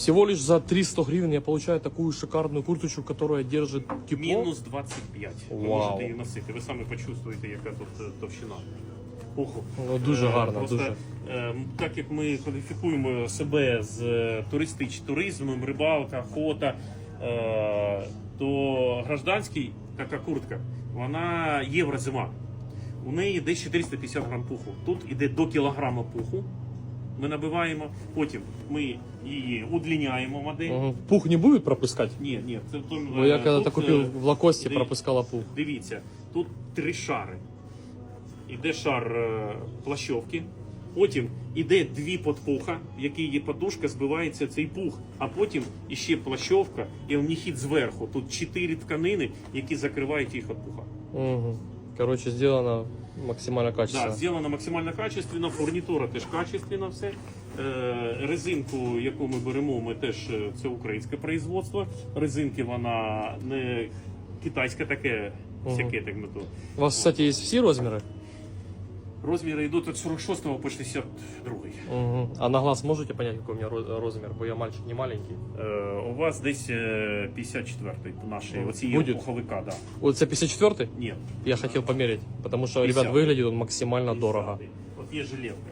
Всего лишь за 300 гривен я получаю такую шикарную курточку, которая держит тепло. Мінус 25. Ви Вау. можете її носити. Ви самі почувствуєте, яка тут е, товщина. Пуху. Ну, дуже Е, гарно, Просто, дуже. е, так як ми кваліфікуємо себе з е, туристич, туризмом, рибалка, охота, е, то гражданський така куртка, вона єврозима. У неї десь 450 грам пуху. Тут іде до кілограма пуху. Ми набиваємо, потім ми її удлиняємо модель. Мгм. Пух не будет пропускать? Ні, ні, це то, Бо я когда-то тут, купил е, в Лакосте, ди- пропускала пух. Дивіться, тут три шари. Іде шар е, плащовки, потім іде дві подпуха, в якій є подушка, збивається цей пух, а потім іще плащовка і вніхід зверху. Тут чотири тканини, які закривають їх від пуха. Мгм. Короче, сделано максимально Да, качественно. максимально качественно, фурнітура теж качественно все. Е, резинку, яку ми беремо, ми теж е, це українське производство. Резинки вона не китайська таке, всяке так ми то. У вас, кстати, є всі размеры? Розміри йдуть від 46 по 62. Угу. А на глаз можете понять, какой у меня розмір? Бо я мальчик не маленький. Е, у вас десь е, 54-й нашій Ну, оці буде. пуховика, да. Вот это 54 Ні. Я хотел померить, потому что, 50. ребят, выглядит он максимально 50-й. дорого. От є жилетка.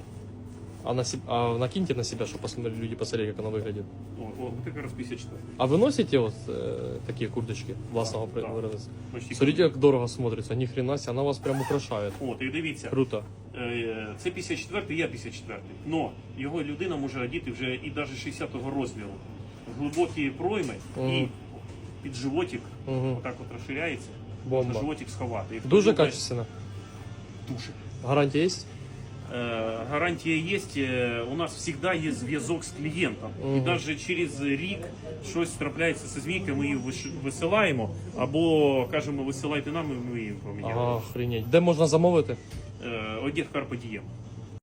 А, на себ- а накиньте на себя, чтобы посмотрели, люди посмотрели, как оно выглядит. О, о, от якраз 54. А вы носите вот э, такие курточки властного Да, производства? Почти Смотрите, как дорого смотрится. Ни хрена себе, она вас прям украшает. От, і дивіться, Круто. е, це 54-й, я 54-й. Но його людина може одіти вже і навіть 60-го розміру. Глибокі пройми і Мгм. під животик Мгм. отак от розширяється. Бомба. Можна животик сховати. І хто Дуже любить- качественно. Дуже. Гарантия есть? Е, Гарантія є. е, У нас завжди є зв'язок з клієнтом. І навіть через рік щось трапляється зі змійкою, ми її висилаємо, або кажемо, висилайте нам, і ми її поміняємо. Ага, охренеть. Де можна замовити? Е, Одяг Карпе Дієм.